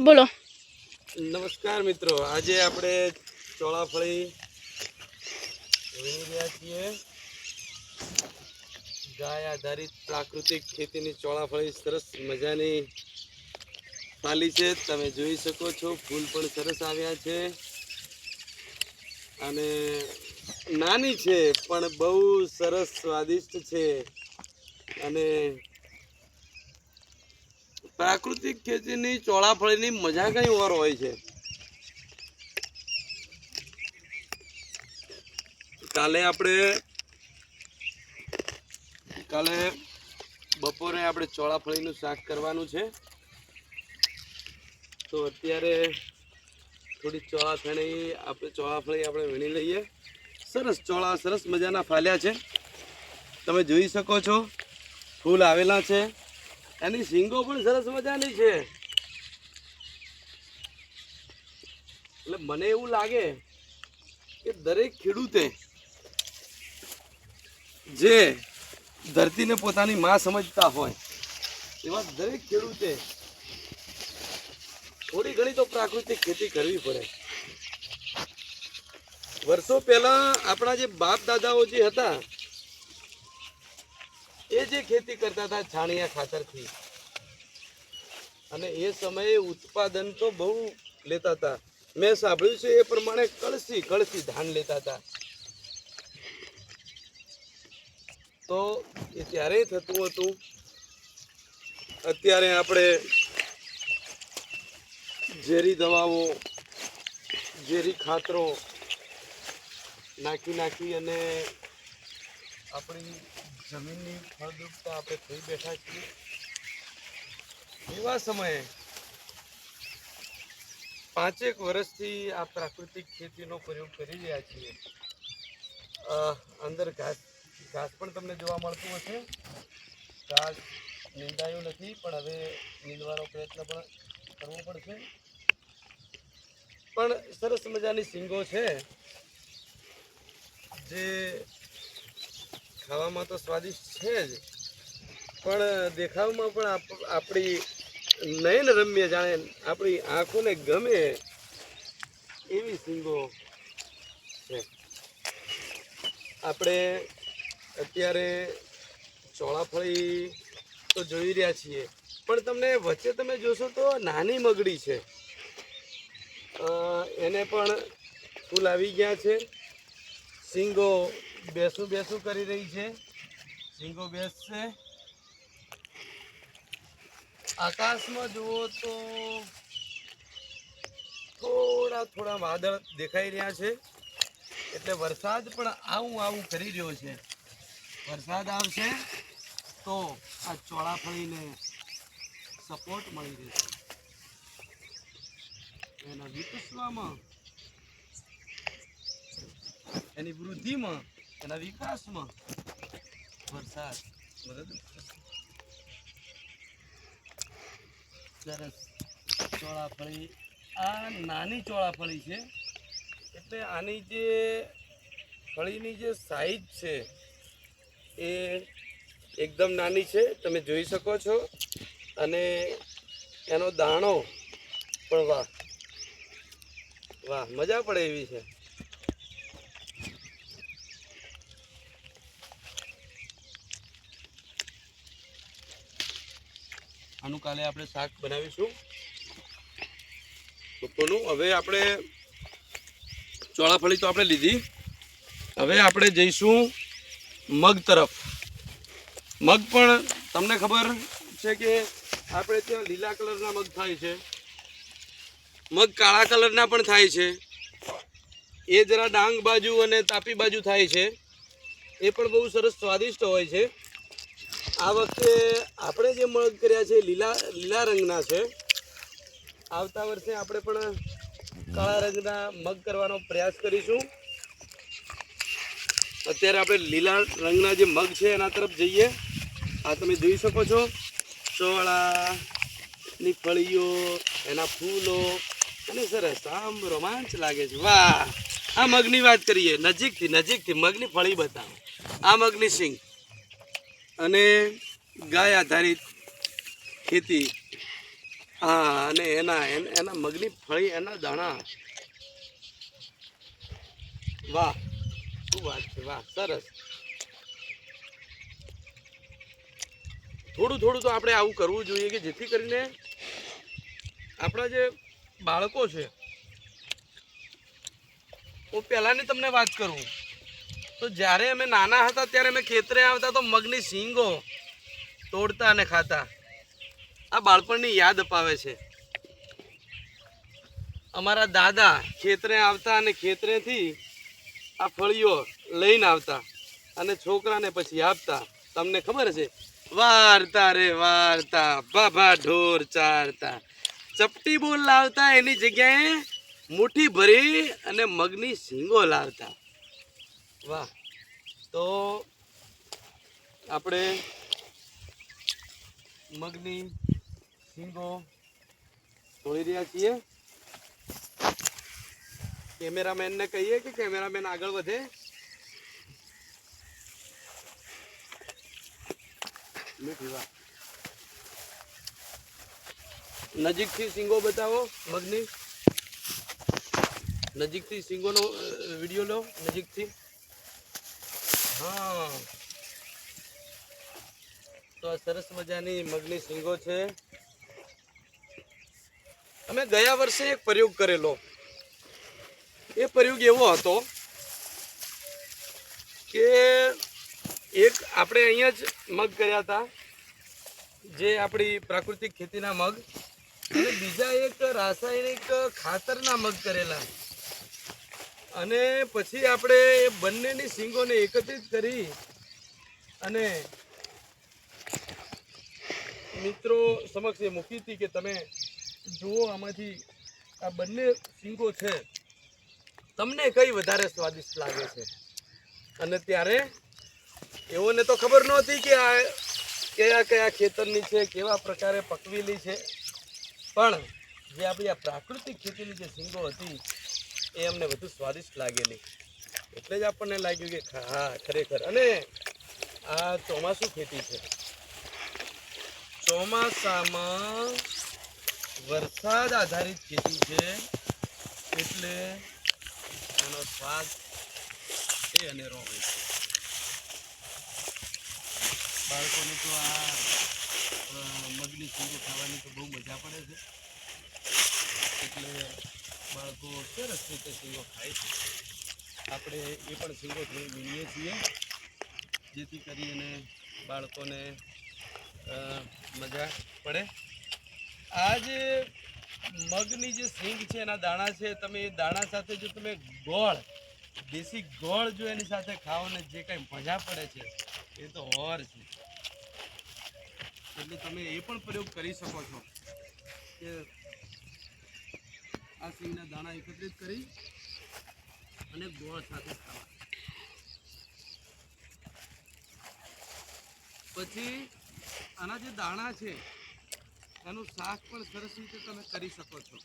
બોલો. નમસ્કાર મિત્રો, આજે આપણે ચોળાફળી રહ્યા છીએ. ગાય આધારિત પ્રાકૃતિક ખેતીની ચોળાફળી સરસ મજાની પાલી છે. તમે જોઈ શકો છો, ફૂલ પણ સરસ આવ્યા છે. અને નાની છે, પણ બહુ સરસ સ્વાદિષ્ટ છે. અને પ્રાકૃતિક ખેતીની ચોળાફળીની મજા કઈ ઓર હોય છે. કાલે આપણે કાલે બપોરે આપણે ચોળાફળીનું શાક કરવાનું છે. તો અત્યારે થોડી ચોળાફળી આપણે ચોળાફળી આપણે વીણી લઈએ. સરસ ચોળા, સરસ મજાના ફાલ્યા છે. તમે જોઈ શકો છો, ફૂલ આવેલા છે. એની સિંગો પણ સરસ મજાની છે. એટલે મને એવું લાગે કે દરેક ખેડૂતે જે ધરતીને પોતાની માં સમજતા હોય, એવા દરેક ખેડૂતે થોડી ઘણી તો પ્રાકૃતિક ખેતી કરવી પડે. વર્ષો પહેલા આપણા જે બાપ દાદાઓ જે હતા એ જે ખેતી કરતા હતા છાણિયા ખાતરથી. અને એ સમયે ઉત્પાદન તો બહુ લેતા હતા. મેં સાંભળ્યું છે એ પ્રમાણે કળસી કળસી ધાન લેતા હતા. તો એ ત્યારે થતું હતું. અત્યારે આપણે ઝેરી દવાઓ, ઝેરી ખાતરો નાખી નાખી અને આપણી જમીનની ફળદ્રુપતા આપણે થઈ બેઠા છીએ. એવા સમયે પાંચેક વર્ષથી આ પ્રાકૃતિક ખેતીનો પ્રયોગ કરી રહ્યા છીએ. અંદર ઘાસ ઘાસ પણ તમને જોવા મળતું હશે. ઘાસ નીંદાયું નથી, પણ હવે નીંદવાનો પ્રયત્ન પણ કરવો પડશે. પણ સરસ મજાની સિંગો છે, જે ખાવામાં તો સ્વાદિષ્ટ છે જ. પણ દેખાવમાં પણ આપ- આપણી નયન રમ્ય જાણે, આપણી આંખોને ગમે એવી સિંગો છે. આપણે અત્યારે ચોળાફળી તો જોઈ રહ્યા છીએ, પણ તમને વચ્ચે તમે જોશો તો નાની મગડી છે. એને પણ ફૂલ આવી ગયા છે. સિંગો બેસું બેસું કરી રહી છે. સિંગો બેસશે. આકાશમાં જુઓ તો થોડા થોડા વાદળ દેખાઈ રહ્યા છે. એટલે વરસાદ પણ આવું આવું કરી રહ્યો છે. વરસાદ આવશે તો આ ચોળાફળીને સપોર્ટ મળી રહેશે. એના વિકસવામાં એની વૃદ્ધિમાં એના વિકાસમાં વરસાદ. સરસ ચોળાફળી આ નાની ચોળાફળી છે. એટલે આની જે ફળીની જે સાઈઝ છે, એ એકદમ નાની છે. તમે જોઈ શકો છો. અને એનો દાણો પણ વાહ. વાહ, મજા પડે એવી છે. આનું કાલે આપણે શાક બનાવીશું. બપોરનું. હવે આપણે ચોળાફળી તો આપણે લીધી. હવે આપણે જઈશું મગ તરફ. મગ પણ તમને ખબર છે કે આપણે ત્યાં લીલા કલરના મગ થાય છે. મગ કાળા કલરના પણ થાય છે. એ જરા ડાંગ બાજુ અને તાપી બાજુ થાય છે. એ પણ બહુ સરસ સ્વાદિષ્ટ હોય છે. આ વખતે આપણે જે મગ કર્યા છે, લીલા લીલા રંગના છે. આવતા વર્ષે આપણે પણ કાળા રંગના મગ કરવાનો પ્રયાસ કરીશું. અત્યારે આપણે લીલા રંગના જે મગ છે, એના તરફ જઈએ. આ તમે જોઈ શકો છો. ચોળાની ફળીઓ, એના ફૂલો, અને સરસ, આમ રોમાંચ લાગે છે. વાહ! આ મગની વાત કરીએ, નજીકથી નજીકથી મગની ફળી બતાવો. આ મગની સિંગ. અને ગાય આધારિત ખેતી. હા, અને એના એના મગની ફળી, એના દાણા. વાહ, શું વાત છે, વાહ, સરસ. થોડું થોડું તો આપણે આવું કરવું જોઈએ કે જેથી કરીને આપણા જે બાળકો છે હું પહેલાંની તમને વાત કરું. તો જ્યારે અમે નાના હતા ત્યારે અમે ખેતરે આવતા તો મગની શીંગો તોડતા અને ખાતા. આ બાળપણની યાદ અપાવે છે. અમારા દાદા ખેતરે આવતા અને ખેતરેથી આ ફળીઓ લઈને આવતા અને છોકરાને પછી આપતા. તમને ખબર છે વારતા રે વારતા બાબા ઢોર ચારતા. ચપટી બોલ લાવતા, એની જગ્યાએ મુઠ્ઠી ભરી અને મગની શીંગો લાવતા. વાહ. તો આપણે મગની શીંગો તોડી રહ્યા છીએ. કેમેરામેનને કહીએ કે કેમેરામેન આગળ વધે. મીઠી વાહ. નજીકથી સિંગો બતાવો મગની. નજીકથી સિંગોનો વીડિયો લો, નજીકથી. હા. તો આ સરસ મજાની મગની સિંગો છે. અમે ગયા વર્ષે એક પ્રયોગ કરેલો. એ પ્રયોગ એવો હતો કે એક આપણે અહીંયા જ મગ કર્યા હતા, જે આપણી પ્રાકૃતિક ખેતીના મગ, અને બીજા એક રાસાયણિક ખાતરના મગ કરેલા. અને પછી આપણે એ બંનેની સિંગોને એકત્રિત કરી અને મિત્રો સમક્ષ એ મૂકી હતી કે તમે જુઓ આમાંથી આ બંને સિંગો છે. તમને કઈ વધારે સ્વાદિષ્ટ લાગે છે? અને ત્યારે એઓને તો ખબર નહોતી કે આ કયા કયા ખેતરની છે, કેવા પ્રકારે પકવેલી છે. પણ જે આપણી આ પ્રાકૃતિક ખેતીની જે સિંગો હતી એ અમને વધુ સ્વાદિષ્ટ લાગેલી એટલે જ આપણને લાગ્યું કે હા, ખરેખર. અને આ ચોમાસું ખેતી છે. ચોમાસામાં વરસાદ આધારિત ખેતી છે. એટલે એનો સ્વાદ એ અનેરો હોય છે. બાળકોને તો આ મગની શીંગો ખાવાની તો બહુ મજા પડે છે. એટલે બાળકો સરસ રીતે શીંગો ખાય છે. આપણે એ પણ શીંગો થોડી વીણીએ છીએ. જેથી કરીને બાળકોને મજા પડે. આ જે મગની જે સિંગ છે, એના દાણા છે, તમે એ દાણા સાથે જો તમે ગોળ, દેશી ગોળ જો એની સાથે ખાઓ ને જે કંઈ મજા પડે છે, એ તો હોર છે. એટલે તમે એ પણ પ્રયોગ કરી શકો છો કે આ સિંગના દાણા એકત્રિત કરી અને ગોળ સાથે ખાવા પછી આના જે દાણા છે, એનું શાક પણ સરસ રીતે તમે કરી શકો છો.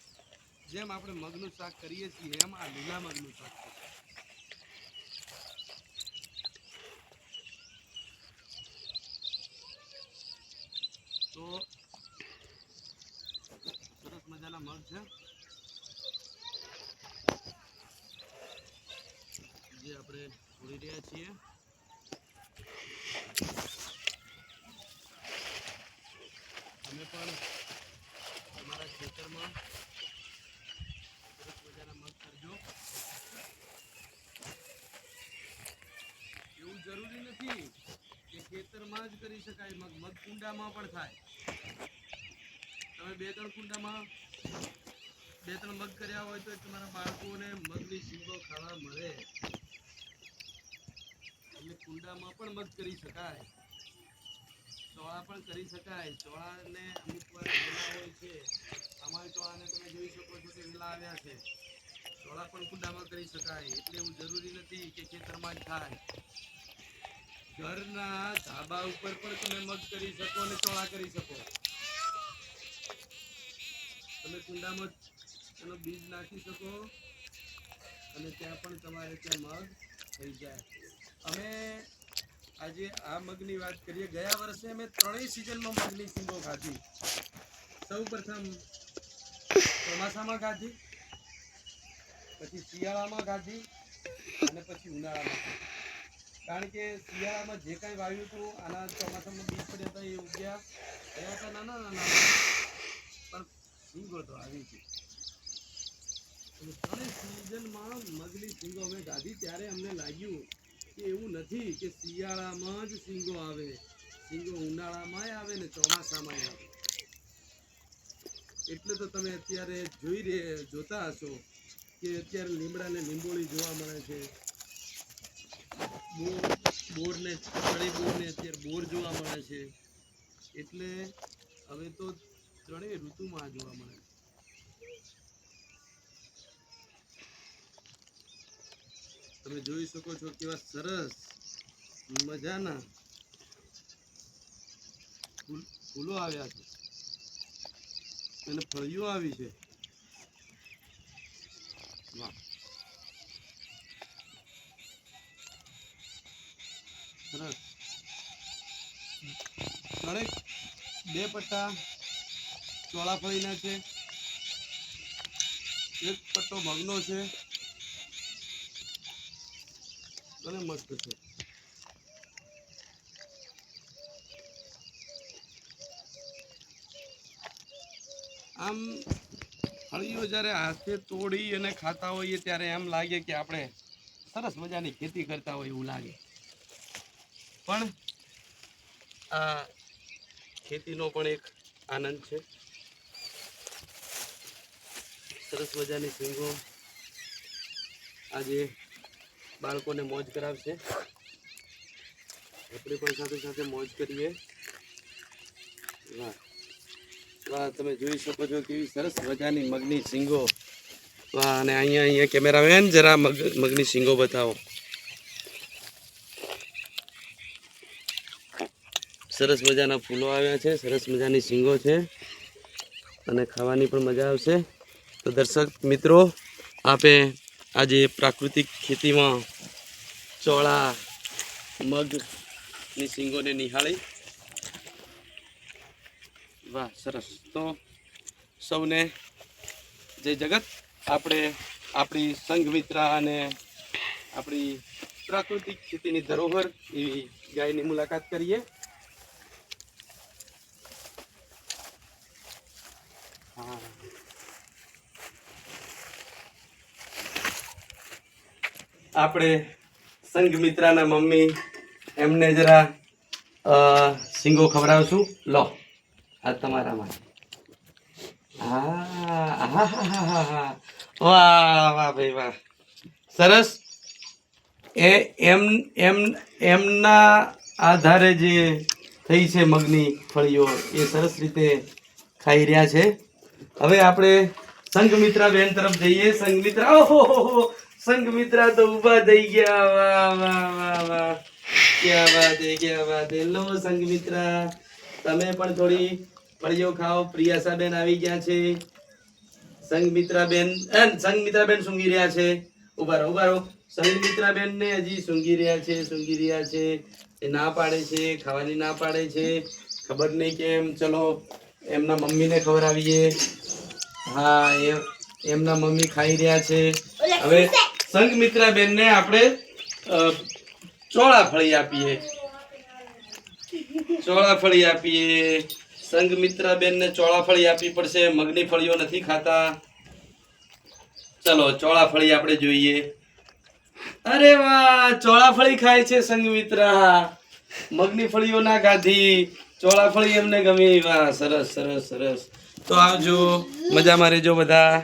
જેમ આપણે મગનું શાક કરીએ છીએ, એમ આ લીલા મગનું શાક છે. તો સરસ મજાના મગ છે. આપણે છોડી રહ્યા છીએ. તમે પણ તમારા ખેતરમાં એવું જરૂરી નથી કે ખેતરમાં જ કરી શકાય મગ. મગ કુંડામાં પણ થાય. તમે બે ત્રણ કુંડામાં બે ત્રણ મગ કર્યા હોય તો તમારા બાળકોને મગની શીંગો ખાવા મળે. કુંડામાં પણ મગ કરી શકાય. ચોળા પણ કરી શકાય. ચોળાને અમુક વાર વેલા હોય છે. અમારી ચોળાને તમે જોઈ શકો છો કે વેલા આવ્યા છે. ચોળા પણ કુંડામાં કરી શકાય. એટલે એવું જરૂરી નથી કે ખેતરમાં જ થાય. ઘરના ધાબા ઉપર પણ તમે મગ કરી શકો અને ચોળા કરી શકો. તમે કુંડામાં એનો બીજ નાખી શકો અને ત્યાં પણ તમારે ત્યાં મગ થઈ જાય. અમે આજે આ મગની વાત કરીએ. ગયા વર્ષે અમે ત્રણેય સિઝનમાં મગની સિંગો ખાધી. સૌ પ્રથમ ચોમાસામાં ગાધી પછી શિયાળામાં ગાધી અને પછી ઉનાળામાં કારણ કે શિયાળામાં જે કાંઈ વાવ્યું હતું, આના ચોમાસામાં બીજ પડ્યા હતા, એ ઉગ્યા. ગયા હતા નાના નાના પણ સિંગો તો આવી છે ત્રણેય સિઝનમાં મગની સિંગો અમે ગાધી ત્યારે અમને લાગ્યું કે એવું નથી કે શિયાળામાં જ સિંગો આવે. સિંગો ઉનાળામાં આવે ને ચોમાસામાં આવે. એટલે તો તમે અત્યારે જોઈ રહે જોતા હશો કે અત્યારે લીમડા ને લીંબોળી જોવા મળે છે. બોર બોર ને ચડી અત્યારે બોર જોવા મળે છે. એટલે હવે તો ત્રણેય ઋતુમાં જોવા મળે. છે તમે જોઈ શકો છો કેવા સરસ મજાના ફૂલો આવ્યા છે. અને ફળીઓ આવી છે. ત્રણેક બે પટ્ટા ચોળાફળીના છે. એક પટ્ટો મગનો છે. અને મસ્ત છે. આમ ફળીઓ જ્યારે હાથે તોડી અને ખાતા હોઈએ ત્યારે એમ લાગે કે આપણે સરસ મજાની ખેતી કરતા હોય એવું લાગે. પણ આ ખેતીનો પણ એક આનંદ છે. સરસ મજાની સિંગો આજે બાળકોને મોજ કરાવશે. આપણે પણ સાથે સાથે મોજ કરીએ. વાહ. વાહ, તમે જોઈ શકો છો કેવી સરસ મજાની મગની સિંગો વાહ, અને અહીંયા અહીંયા કેમેરામેન, જરા મગ, મગની સિંગો બતાવો. સરસ મજાના ફૂલો આવ્યા છે, સરસ મજાની સિંગો છે. અને ખાવાની પણ મજા આવશે. તો દર્શક મિત્રો, આપે આજે પ્રાકૃતિક ખેતીમાં ચોળા મગની સિંગોને નિહાળી. વાહ, સરસ. તો સૌને જય જગત. આપણે આપણી સંઘમિત્રા અને આપણી પ્રાકૃતિક ખેતીની ધરોહર એવી ગાયની મુલાકાત કરીએ. આપણે સંઘમિત્રાના મમ્મી એમને જરા સિંગો ખવડાવશું. લો આ તમારા માટે. સરસ. એ, એમ એમ, એમના આધારે જે થઈ છે મગની ફળીઓ, એ સરસ રીતે ખાઈ રહ્યા છે. હવે આપણે સંઘમિત્રા બેન તરફ જઈએ. સંઘમિત્રા ઓહો સંઘમિત્રા તો ઊભા થઈ ગયા. વાહ વાહ વાહ વાહ. ક્યાં વાત હે ક્યાં વાત હે. લો સંઘમિત્રા તમે પણ થોડી ફળીઓ ખાઓ. પ્રિયાસા બેન આવી ગયા છે. સંઘમિત્રા બેન સંઘમિત્રા બેન સૂંઘી રહ્યા છે. ઊભા રહો ઊભા રહો. સંઘમિત્રા બેન ને હજી સૂંઘી રહ્યા છે સૂંઘી રહ્યા છે. એ ના પાડે છે ખાવાની ના પાડે છે. ખબર નહીં કેમ ચલો એમના મમ્મીને આવીએ. હા એ એમના મમ્મી ખાઈ રહ્યા છે. હવે સંઘમિત્રા બેન ને આપણે ચોળા ફળી આપીએ. ચોળા ફળી આપીએ. સંઘમિત્રા બેન ને ચોળા ફળી આપવી પડશે. મગની ફળીઓ નથી ખાતા. ચલો, ચોળા ફળી આપણે જોઈએ. અરે વાહ, ચોળા ફળી ખાય છે સંઘમિત્રા મગની ફળીઓ ના ખાધી. ચોળા ફળી એમને ગમી. વાહ, સરસ સરસ સરસ. તો આવજો. મજામાં રહેજો બધા.